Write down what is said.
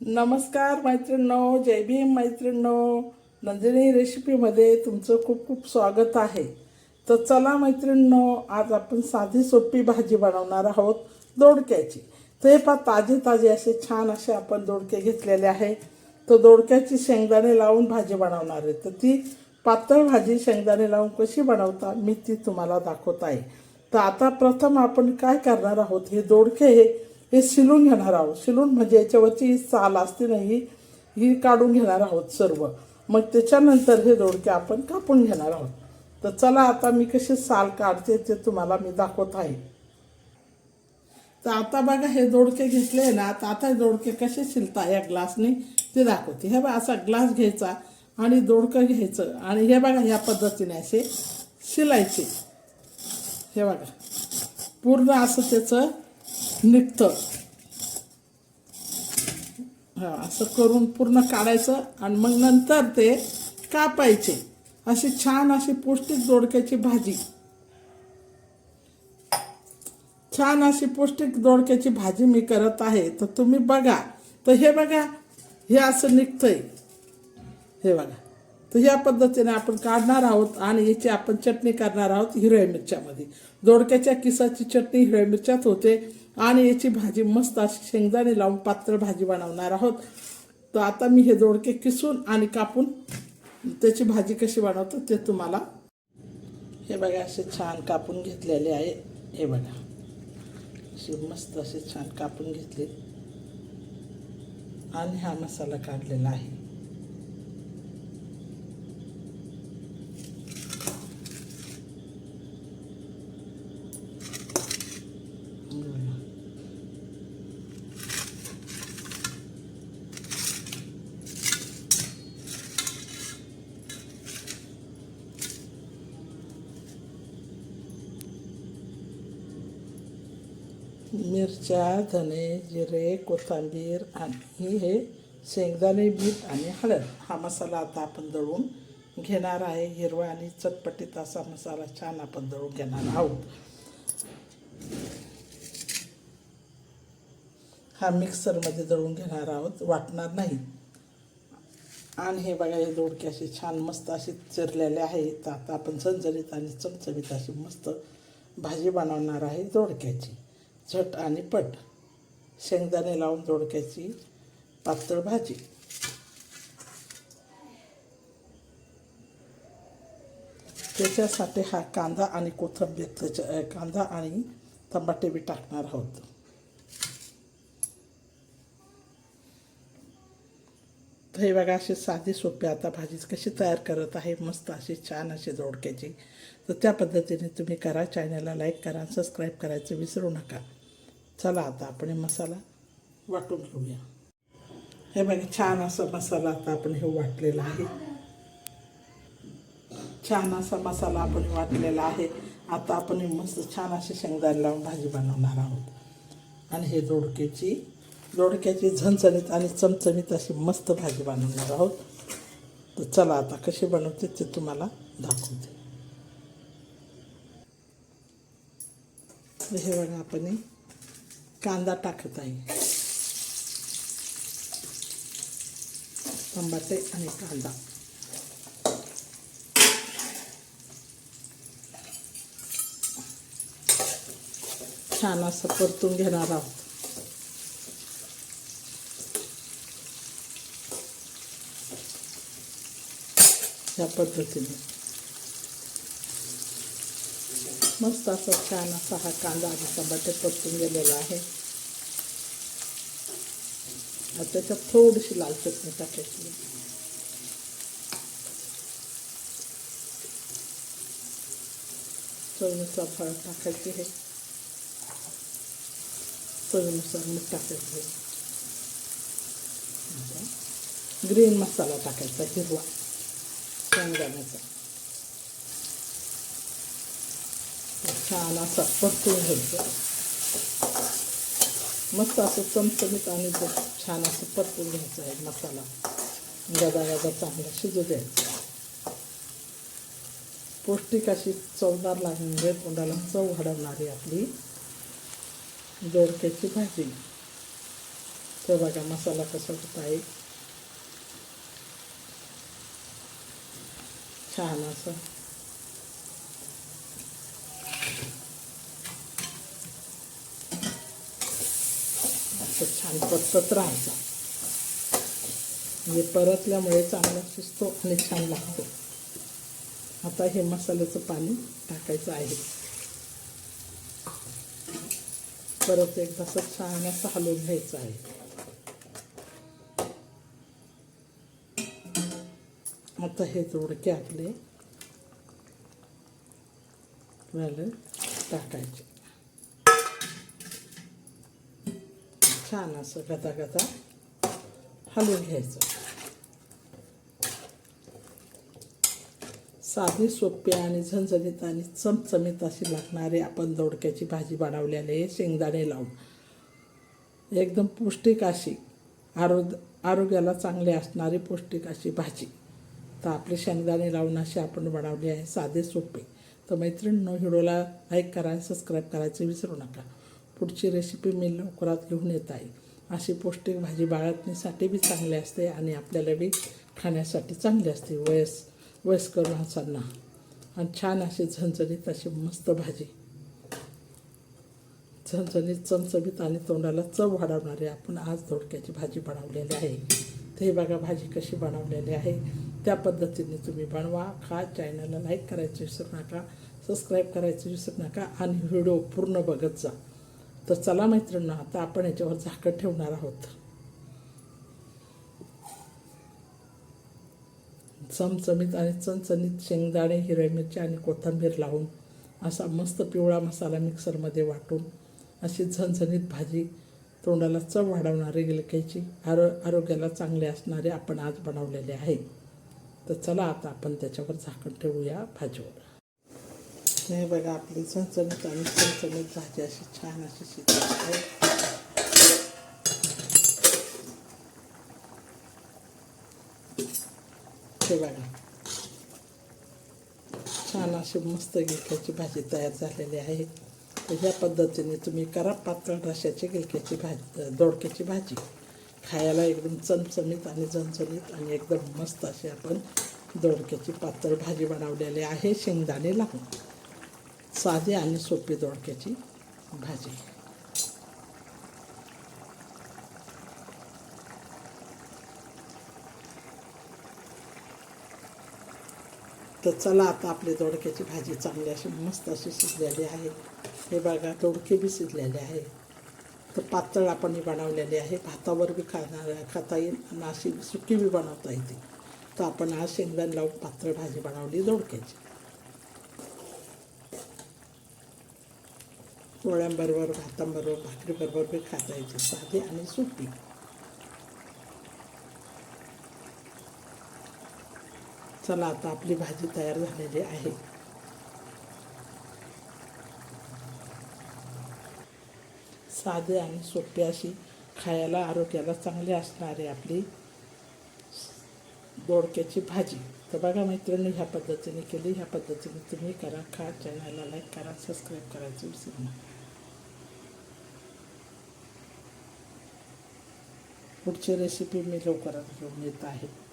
नमस्कार मैत्रिणींनो जय भीम मैत्रिणींनो. नंदिनी रेसिपीमध्ये तुमचं खूप खूप स्वागत आहे. तर चला मैत्रिणींनो आज आपण साधी सोपी भाजी बनवणार आहोत दोडक्याची. तर हे पहा ताजे ताजे असे छान असे आपण दोडके घेतलेले आहे. तर दोडक्याची शेंगदाणे लावून भाजी बनवणार आहे. तर ती पातळ भाजी शेंगदाणे लावून कशी बनवता मी ती तुम्हाला दाखवत आहे. तर आता प्रथम आपण काय करणार आहोत हे दोडके हे हे शिलून घेणार आहोत. शिलून म्हणजे याच्यावरची ही साल असते ना ही ही काढून घेणार आहोत सर्व. मग त्याच्यानंतर हे दोडके आपण कापून घेणार आहोत. तर चला आता मी कशी साल काढते ते तुम्हाला मी दाखवत आहे. तर आता बघा हे दोडके घेतले ना तर आता हे दोडके कसे शिलता या ग्लासने ते दाखवते. हे बघा असा ग्लास घ्यायचा आणि दोडकं घ्यायचं. आणि हे बघा ह्या पद्धतीने असे शिलायचे. हे बघा पूर्ण असं त्याचं निघतं. हा असं करून पूर्ण काढायचं आणि मग नंतर ते कापायचे. अशी छान अशी पौष्टिक दोडक्याची भाजी. छान अशी पौष्टिक दोडक्याची भाजी मी करत आहे. तर तुम्ही बघा. तर हे बघा हे असं निघतंय. हे बघा. तर ह्या पद्धतीने आपण काढणार आहोत आणि याची आपण चटणी करणार आहोत हिरव्या मिरच्यामध्ये. दोडक्याच्या किसाची चटणी हिरव्या मिरच्यात होते. आणि याची भाजी मस्त अशी शेंगदाणे लावून पातळ भाजी बनवणार आहोत. तर आता मी हे दोडके किसून आणि कापून त्याची भाजी कशी बनवतो ते तुम्हाला हे बघा असे छान कापून घेतलेले आहे. हे बघा. असे मस्त असे छान कापून घेतले आणि हा मसाला काढलेला आहे. मिरच्या धने जिरे कोथिंबीर आणि हे शेंगदाणे बीट आणि हळद. हा मसाला आता आपण दळून घेणार आहे. हिरवा आणि चटपटीत असा मसाला छान आपण दळून घेणार आहोत. हा मिक्सरमध्ये दळून घेणार आहोत. वाटणार नाही. आणि हे बघा हे दोडके असे छान मस्त असे चिरलेले आहे तर आता आपण झणझणीत आणि चमचमीत अशी मस्त भाजी बनवणार आहे दोडक्याची. झट आणि पट. शेंगदाणे लावून दोडक्याची पातळ भाजी. त्याच्यासाठी हा कांदा आणि कोथिंबीर त्याच्या कांदा आणि टमाटे बी टाकणार आहोत. तर हे बघा अशी साधी सोपी आता भाजी कशी तयार करत आहे मस्त अशी छान अशी जोडक्याची. तर त्या पद्धतीने तुम्ही करा चॅनलला लाईक करा सबस्क्राईब करायचं विसरू नका. चला आता आपण हे मसाला वाटून घेऊया. हे बघा छान असा मसाला आता आपण हे वाटलेला आहे. छान असा मसाला आपण वाटलेला आहे. आता आपण मस्त छान अशी शेंगदाणे लावून भाजी बनवणार आहोत. आणि हे जोडक्याची दोडक्याची झणझणीत आणि चमचमीत अशी मस्त भाजी बनवणार आहोत. तर चला आता कशी बनवते ते तुम्हाला दाखवते. हे बघा आपण कांदा टाकत आहे. टमाटे आणि कांदा. छान असं परतून घेणार आहोत. या पद्धतीने मस्त असा छान असा हा कांदा आणि टमाटे परतून गेलेला आहे. त्याच्यात थोडीशी लाल चटणी टाकायची चवीनुसार हळद टाकायची आहे. चवीनुसार मीठ टाकायचं ग्रीन मसाला टाकायचा हिरवा. शेंगदाण्याचा छान असा परतून घ्यायचं मस्त असं चमचमीत आणि छान असं परतून घ्यायचं आहे मसाला. गदा गदा चांगला शिजू द्यायचा. पौष्टिक अशी चवदार लागणारी तोंडाला चव घडवणारी आपली दोडक्याची भाजी. तर बघा मसाला कसा होत आहे. छान असं. असं छान परतत राहायचा. म्हणजे परतल्यामुळे चांगला शिजतो आणि छान लागतो. आता हे मसाल्याचं पाणी टाकायचं आहे. परत एकदा असं छान असं हलवून घ्यायचं आहे. आता हे दोडके आपले आपल्याला टाकायचे. छान असं गदा गता हलवून घ्यायचं. साधी सोपी आणि झणझणीत आणि चमचमीत अशी लागणारी आपण दोडक्याची भाजी बनवलेली आहे शेंगदाणे लावून. एकदम पौष्टिक अशी आरोग्य आरोग्याला चांगली असणारी पौष्टिक अशी भाजी. तर आपले शेंगदाणे लावून अशी आपण बनवली आहे साधे सोपे. तर मैत्रिणींनो व्हिडिओला लाईक करा सबस्क्राईब करायचं विसरू नका. पुढची रेसिपी मी लवकरात घेऊन येत आहे. अशी पौष्टिक भाजी बाळगणीसाठी बी चांगली असते आणि आपल्याला बी खाण्यासाठी चांगली असते. वयस वयस्कर माणसांना. आणि छान अशी झणझणीत अशी मस्त भाजी. झणझणीत चमचमीत आणि तोंडाला चव वाढवणारी आपण आज दोडक्याची भाजी बनवलेली आहे. ते बघा भाजी कशी बनवलेली आहे. त्या पद्धतीने तुम्ही बनवा खा चॅनलला लाईक करायचं विसरू नका सबस्क्राईब करायचं विसरू नका आणि व्हिडिओ पूर्ण बघत जा. तर चला मैत्रिणी आता आपण याच्यावर झाकण ठेवणार आहोत. चमचमीत आणि चणचणीत शेंगदाणे हिरव्या मिरची आणि कोथिंबीर लावून असा मस्त पिवळा मसाला मिक्सरमध्ये वाटून अशी झणझणीत भाजी तोंडाला चव वाढवणारी गिलक्याची आरो आरोग्याला चांगले असणारे आपण आज बनवलेले आहे. तर चला आता आपण त्याच्यावर झाकण ठेवूया भाजीवर. हे बघा आपली चणचणीत आणि चणचणीत भाजी अशी छान अशी शिजत आहे. हे बघा. छान अशी मस्त गिलक्याची भाजी तयार झालेली आहे. तर ह्या पद्धतीने तुम्ही करा पातळ रशाची गिलक्याची भाजी दोडक्याची भाजी. खायला एकदम चमचमीत आणि झणझणीत आणि एकदम मस्त अशी आपण दोडक्याची पातळ भाजी बनवलेली आहे. शेंगदाणे लावून. साधी आणि सोपी दोडक्याची भाजी. तर चला आता आपली दोडक्याची भाजी चांगली अशी मस्त अशी शिजलेली आहे. हे बघा दोडके बी शिजलेले आहे तर पातळ आपण ही बनवलेली आहे. भातावर बी खाणार खाता येईल. आणि अशी सुकी बी बनवता येते. तर आपण आज शेंगदाण लावून पातळ भाजी बनवली दोडक्याची. पोळ्यांबरोबर भातांबरोबर भाकरीबरोबर बी खाता येते. साधी आणि सुकी चला आता आपली भाजी तयार झालेली आहे. साधे आणि सोपे अशी खायला आरोग्याला चांगली असणारी आपली दोडक्याची भाजी. तर बघा मैत्रिणी ह्या पद्धतीने केली ह्या पद्धतीने तुम्ही करा खा चॅनलला लाईक करा सबस्क्राईब करायचं विसरू नका. पुढची रेसिपी मी लवकरात घेऊन येत आहे.